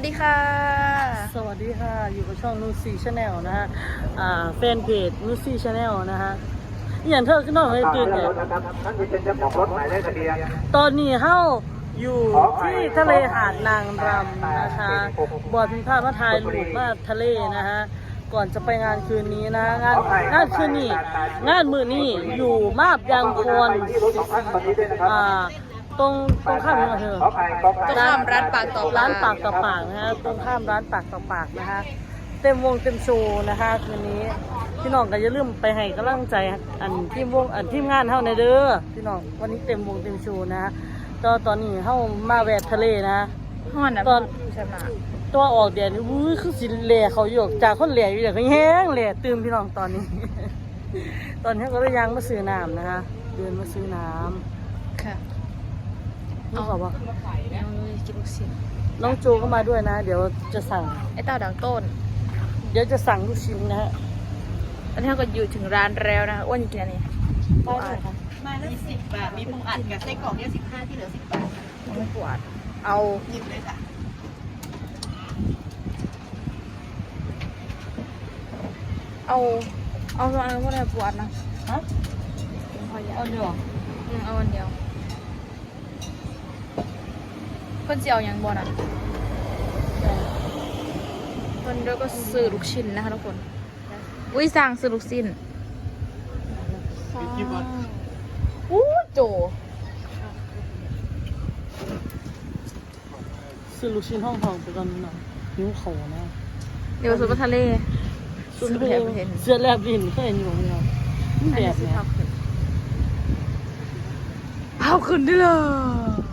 วัสดีค่ะ สวัสดีค่ะ อยู่กับช่องนูซี่ชาแนลนะฮะ อ่าแฟนเพจนูซี่ชาแนลนะฮะอหย่างเธอขึ้นนอกให้ตื่นเนี่ยท่านเป็นเจ้าของรถหมายเลขทะเบียนตอนนี้เฮาอยู่ที่ทะเลหาดนางรำนะคะบอดพิพาทมาถ่ายรูปมาทะเลนะฮะ ก่อนจะไปงานคืนนี้นะฮะงานงานคืนนี้ งานมือนี้อยู่มาบยางพรที่รถของท่านตอนนี้ด้วยนะครับอ่า ตรงตรงข้ามนี่มาเธอขอไปขอไปตรงข้ามร้านปากต่อปาก ร้านปากต่อปากนะฮะตรงข้ามร้านปากต่อปากนะฮะเต็มวงเต็มโชว์นะคะคืนนี้พี่น้องก็อย่าลืมไปให้กำลังใจอันทีมวงอันทีมงานเฮาในเด้อพี่น้องวันนี้เต็มวงเต็มโชว์นะฮะตอนตอนนี้เฮามาแวดทะเลนะ ห้อนนะตอนใช่ไหมตัวออกแดดนี่อุ้ยคือสิแหล่เขาอยู่จากคนแหล่อยู่เดี๋ยวก็แห้งแหล่ตื่นพี่น้องตอนนี้ ตอนนี้ก็เลยยังมาซื้อน้ำนะคะเดินมาซื้อน้ค่ะำนี่บอกว่าเอาเลยกินลูกชิ้นน้องโจก็มาด้วยนะ เดี๋ยวจะสั่ง ไอ้เต้าดังต้น เดี๋ยวจะสั่งลูกชิ้นนะฮะตอนนี้เราก็อยู่ถึงร้านแล้วนะอ้วนอยู่กินอันนี้ได้ไหมคะมาละสิบบาท มีปูอัดกับไส้กรอกเนี่ยสิบห้าที่เหลือสิบบาทไม่ปวด เอาหยิบเลยค่ะเอา เอาตัวอันนั้นพวกนี้ปวดนะฮะกินพอยาเอาเดี๋ยวอืมเอาอันเดียวเพิ่นจะเอาอย่างบ่น่ะเพิ่นเดี๋ยวก็ซื้อลูกชิ้นนะคะทุกคน อุ้ยสั่งซื้อลูกชิ้นอู้โจซื้อลูกชิ้นห้องทองไปก่อนหน่อยหิวเขานะเดี๋ยวสุดไปทะเลสุดซื้อเลแถยมไปเห็นเสื้อแลบดินเคยเห็นอยู่ไหมครับมันแบบสิเนี้ยเผาขึ้นเผาขึ้นได้เลย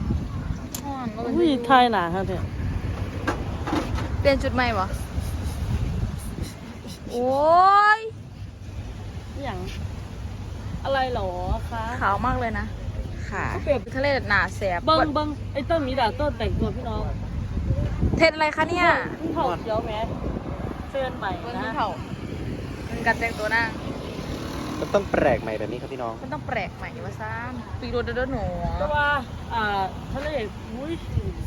อ่อนก็เป็นอุ้ยทายหนาครับเนี่ยเปลี่ยนชุดใหม่ปะโอ้ยอหย่างอะไรเหรอคะขาวมากเลยนะขาทะเลหนาแสบเบิ้งเบิ้งไอ้ต้นมีดาต้นแต่งตัวพี่น้องเทศอะไรคะเนี่ยเพิ่งเผาเขียวแมสเฟิร์นใหม่เบิ้งนะเผาเป็นการแต่งตัวนั่ง มันต้องแปลกใหม่แบบนี้ครับพี่น้อง มันต้องแปลกใหม่ว่าซ้ำปีโดเดอหนูแต่ว่าอ่าทะเลอุ้ย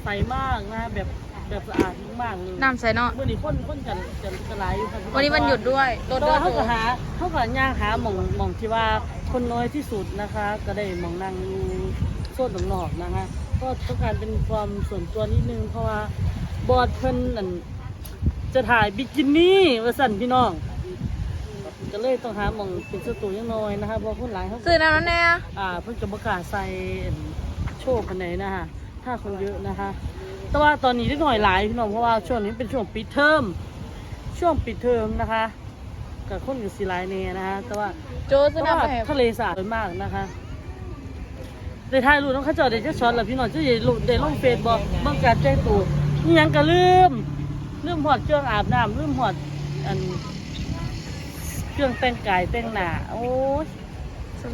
ใสมากนะแบบแบบสะอาดมากเลยน้ำใสเนาะเมื่อนี้คนคนจะจะจะไหลายอยู่ครับวันนี้มันหยุดด้วยรถแต่เดิว่านหเขานูก็หาเขาก็ย่างหาหม่องหม่องที่ว่าคนน้อยที่สุดนะคะ ก็ได้หม่องนั่งอยู่โซนตรงนอกนะคะก็ต้องการเป็นความส่วนตัวนิดนึงเพราะว่าบอดเพิ่นนั่นจะถ่ายบิกินี่ว่าสั่นพี่น้อง ก็เลยต้องหาหม่องเป็นสตูยังน้อยนะคะเพราะคนหลายเขาซื้อน้ำนั้นแน่อ่าเพิ่งจะประกล้าศใส่โชว์คนไหนนะคะถ้าคนเยอะนะคะ แต่ว่าตอนนี้ได้หน่อยหลายพี่น้องเพราะว่าช่วงนี้เป็นช่วงปิดเทอมช่วงปิดเทอมนะคะกับคนกับสีลายเนนะคะแต่ว่าโจซื้อแต่ว่าน้ำไปให้ทะเลสาบสวยมากนะคะได้ถ่ายรูปน้องเขาเจอได้จะช็อตแล้วพี่น้องจะได้ลงได้ลงเฟซบอกเมื่อการแจ้งตัวนี่ยังก็ลืมลืมหอดเครื่องอาบน้ำลืมหอดอัน เครื่องแต่งกายแต่งหน้าโอ้ย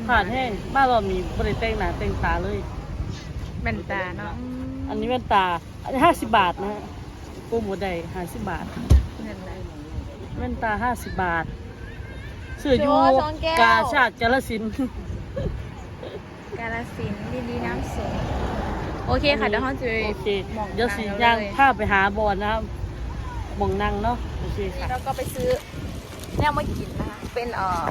ผ่านแห้งบ้านเรามีบริแต่งหนาแต่งตาเลยแว่นตาเนาะอันนี้แว่นตาอันนี้ห้าสิบบาทนะฮะโปรโมทใดห้าสิบบาทเงินอะไรแว่นตาห้าสิบบาทเสื้อยูโจ้ช้อนแก้ว กาชาติกาลสินธุ์ กาลสินธุ์ดีดีน้ำสงโอเคค่ะเดี๋ยวห้องจะไปโอเคหมองเดี๋ยวสีนั่ย่างเลยภาพไปหาบอลนะครับหมองนั่งเนาะโอเคค่ะเราก็ไปซื้อ แนวมากินนะคะ เป็นเอ่อ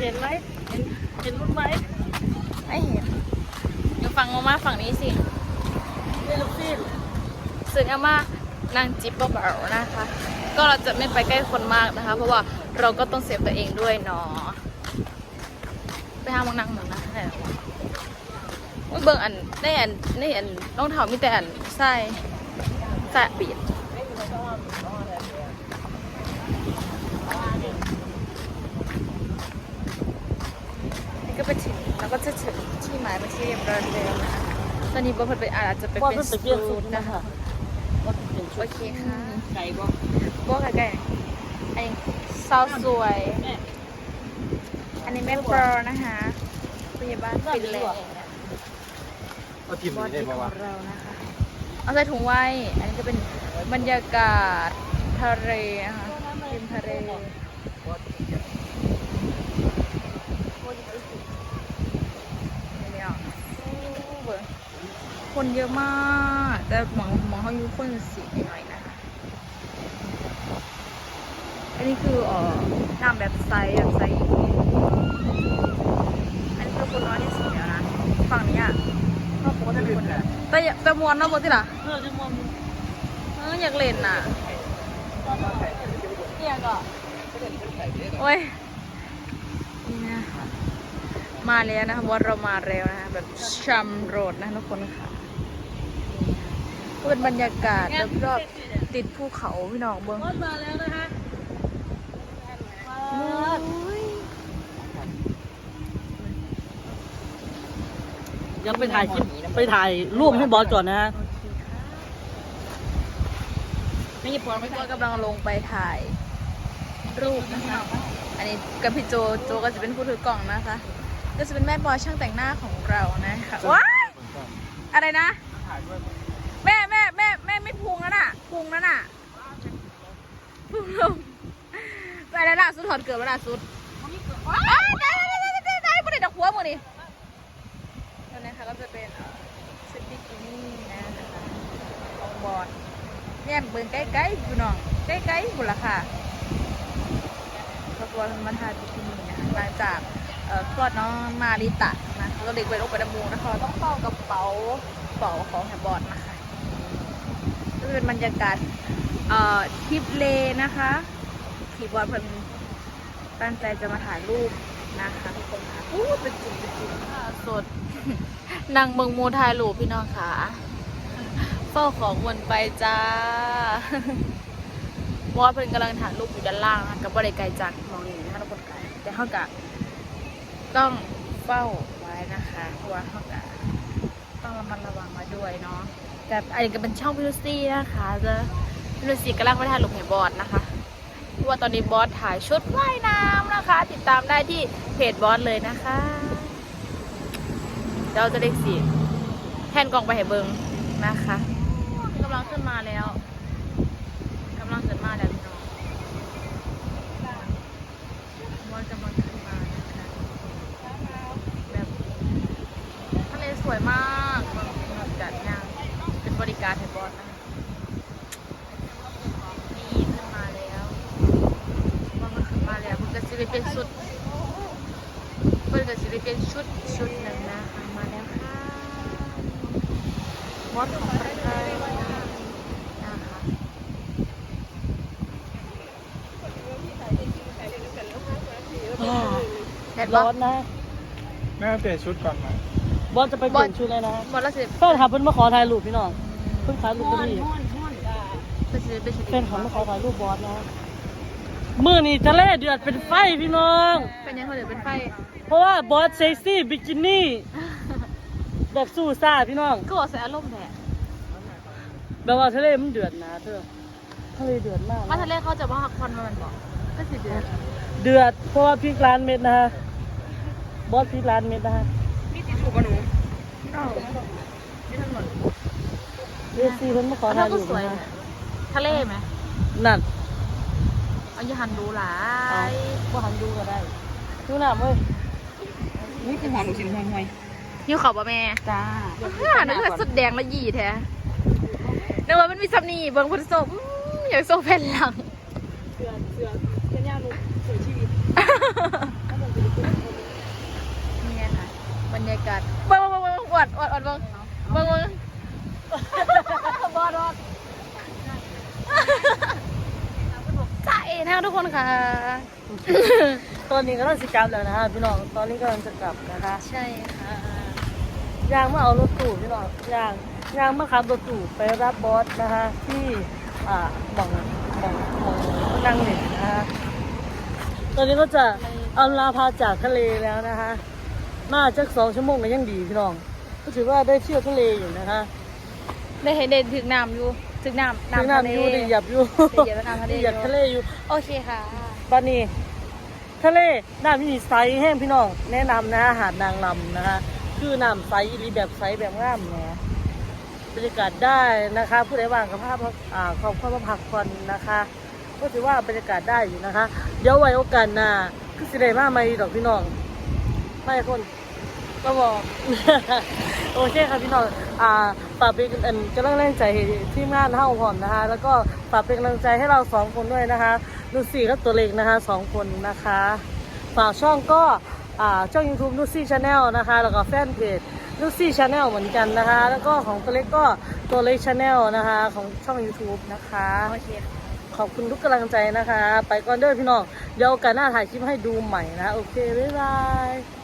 เห็นไหมเห็นเห็นรถไหมไม่เห็นอยู่ฝั่งมามาฝั่งนี้สินี่ลูกซีนซึ่งอาม่านางจิ๊บเบาๆนะคะ ก็เราจะไม่ไปใกล้คนมากนะคะ เพราะว่าเราก็ต้องเซฟตัวเองด้วยเนาะไปหาหมองนั่งหมองนะไหนวะอุ๊ยเบิ่งอันได้อันได้อันรองเท้ามีแต่อันใส่ใส่ปีด ก็ไปถึงแล้วก็จะถึงที่หมายเป็นที่เรียบร้อยแล้วนะคะตอนนี้บอสไปอาจจะไปบอลเป็เพิ่นงสไปเปลี่ยนตูชุดดนะนะคะคะบอลเปลี่ยนชุโอดเคค่ะไก่บอลบอกใกล้ๆอันนี้สาวสวย แม่อันนี้แม่เปอร์นะคะพยาบาลฟินแลนด์ เอาทีมบอนี้ดี้ได้ขไหมองวะเรานะคะ เอาใส่ถุงไว้ อันนี้ก็เป็นบรรยากาศทะเลนะคะริมทะเลเนี่ย คนเยอะมาก แต่หมองหมองเขาอยู่คนสีหน่อยๆนะคะนนี้คือเอ่อน้ำแบบใสแบบใสอย่างนี้อันนี้คือคนน้อยที่สุดแล้วนะ ฝั่งนี้อะก็ปกติเป็นคนเดียวแต่อย่าแต่มวนเนาะปกติล่ะเออจะมองเอออยากเล่นน่ะเนี่ยก็โอ้ยนี่นะคะมาแล้วนะคะวัดเรามาแล้วนะคะแบบชัมโรดนะทุกคนค่ะ เป็นบรรยากาศรอบๆติดภูเขาพี่น้องเบิ้งรถมาแล้วนะคะยังไปถ่ายคลิปไปถ่ายรูปให้บอสก่อนนะฮะไม่หยิบพวงไม่พวงกำลังลงไปถ่ายรูปนะคะ อันนี้กับพี่โจโจก็จะเป็นผู้ถือกล่องนะคะ ก็จะเป็นแม่บอยช่างแต่งหน้าของเรานะคะว้ายอะไรนะ แม่แม่แม่แม่ไม่พุงแล้วน่ะพุงแล้วน่ะพุงลงไปแล้วล่ะสุดถอดเกือบแล้วล่ะสุดว้ายได้ได้ได้ได้ได้ไม่ได้ดอกหัวมือนี่ตัวนี้ค่ะก็จะเป็นเอ่อชุดบิกินี่นะคะของบอดเนี่ยเบิ่งใกล้ๆพี่น้องใกล้ๆหมดละค่ะครอบครัวมาทานบิกินี่นะคะหลังจากเอ่อคลอดน้องมาริตะนะก็เลยไปลงไปดำมูนะคะเราต้องเฝ้ากระเป๋ากระเป๋าของแฮบบอดนะคะ ก็เป็นบรรยากาศเอ่อทริปเลนะคะขี่บอร์ดเพิ่นตั้งใจจะมาถ่ายรูปนะคะทุกคนค่ะอู้เป็นจุดเป็นจุดสดนางเมืองมูถ่ายรูปพี่น้องค่ะเฝ้าของวนไปจ้าบอสเพิ่นกำลังถ่ายรูปอยู่ด้านล่างนะกับบริไกลจากมองนี่นะคะทุกคนค่ะแต่เขากะต้องเฝ้าไว้นะคะเพราะว่าเขากะต้องระมัดระวังมาด้วยเนาะ แต่อันนี้ก็เป็นช่องพิวซี่นะคะจะพิวซี่กำลังไปถ่ายรูปให้บอสนะคะเพราะว่าตอนนี้บอสถ่ายชุดว่ายน้ำนะคะ ติดตามได้ที่เพจบอสเลยนะคะเราจะเด็กสีแทนกล่องไปให้เบิงนะคะกำลังขึ้นมาแล้วกำลังจะมาแล้วน้องมอนกำลังขึ้นมานะคะแบบทะเลสวยมากบรรยากาศย่างเป็น บริการให้บอสนะนี่ขึ้นมาแล้วว่ามันขึ้นมาแล้วมันก็จะไปเป็นชุดเพื่อนก็จะไปเป็นชุดชุดหนึ่งนะคะมาแล้วค่ะบอสของประเทศไทยนะคะแดดร้ร้ออนนนะแม่เปลี่ยนชุดก่อนไหมบอสจะไปเปลี่ยนชุดเลยนะบอลละสิบแฟนขับเพิ่นมาขอถ่ายรูปพี่น้อง เพิ่นขายรูปก็มีเป็นสิบเป็นสิบแฟนขับมาขอถ่ายรูปบอสนะมือนี่ทะเลเดือดเป็นไฟพี่น้อง เป็นยังไงเดี๋ยวเป็นไฟ เพราะว่าบอสเซ็กซี่บิกินี่แบบสู้ซ่าพี่น้อง ก็บอกใส่อารมณ์แหละแบบว่าทะเลมันเดือดนะเธอทะเลเดือดมากนะมาทะเลเขาจะว่าหักควันมามันบอกก็สิเดือนเดือดเพราะว่าพริกร้านเม็ดนะฮะบอสพริกร้านเม็ดนะฮะมีติดถูกปะหนูเอ้ามีถนน เอซีเพิ่นมาขอแล้ถ่าวยก็รูปสวยนะนะฮะทะเลไหมนั่นเอาอย่าหันดูหลาเอายบ่หันดูก็ได้ดูหน้าเว้ยนี่คือหอมหนูชิมห่วยห่วยยิ้วเขาปะแม่จ้าหันนั่นคือสุดแดงและหยี่แท้นึกว่ามันมีซัมนี่เบิ้งพุทธโซอืมอยากโซแผ่นหลังเสือเสือเสือยาลูกเสือชีวิตเนี่ยค่ะบรรยากาศเบิ้งเบิ้งเบิ้งอวดอวดอวดเบิ้งเบิ้งเบิ้ง บอดบอดใช่นะทุกคนค่ะ ตอนนี้ก็ต้องสิกลับแล้วนะฮะพี่น้องตอนนี้กำลังจะกลับนะคะใช่ค่ะย่างมาเอารถตู้พี่น้องย่างย่างมาขับรถตู้ไปรับบอสนะคะที่อ่าบ่องบ่องบ่องนั่งเล่นนะคะตอนนี้ก็จะอำลาพาจากทะเลแล้วนะคะมาจากสองชั่วโมงก็ยังดีพี่น้องก็ถือว่าได้เที่ยวทะเลอยู่นะคะ ได้เห็นเด่นถึงน้ำอยู่ถึงน้ำถึงน้ำทะเลน้ำอยู่ได้เหยับอยู่ได้เหยียบน้ำทะเลได้เหยับทะเลอยู่ โอเคค่ะตอนนี้ทะเลน้ำมีใสแห้งพี่น้องแนะนำนะหาดนางลำนะคะคือน้ำใสอีหลีแบบใสแบบงามนะบรรยากาศได้นะคะผู้ใดว่างกับภาพอ่าความความพักผ่อนนะคะก็ถือว่าบรรยากาศได้อยู่นะคะ เดี๋ยวไว้โอกาสหน้าคือสิได้มาใหม่ดอกพี่น้องไม่คนก็บอกโอเคค่ะพี่น้องอ่าไปากเป็นกำลังแรงใจให้ทีมงานเฮ้าพร้อมนะคะ แล้วก็ฝากเป็นกำลังใจให้เราสองคนด้วยนะคะลูซี่กับตัวเล็กนะคะสองคนนะคะฝากช่องก็อ่าช่อง YouTube ลูซี่ชาแนลนะคะ แล้วก็แฟนเพจลูซี่ชาแนลเหมือนกันนะคะ แล้วก็ของตัวเล็กก็ตัวเล็กชาแนลนะคะของช่อง YouTube นะคะโอเคขอบคุณทุกกำลังใจนะคะ ไปก่อนเด้อพี่น้อง เดี๋ยวกาสหน้าถ่ายคลิปให้ดูใหม่นะ โอเค บ๊ายบาย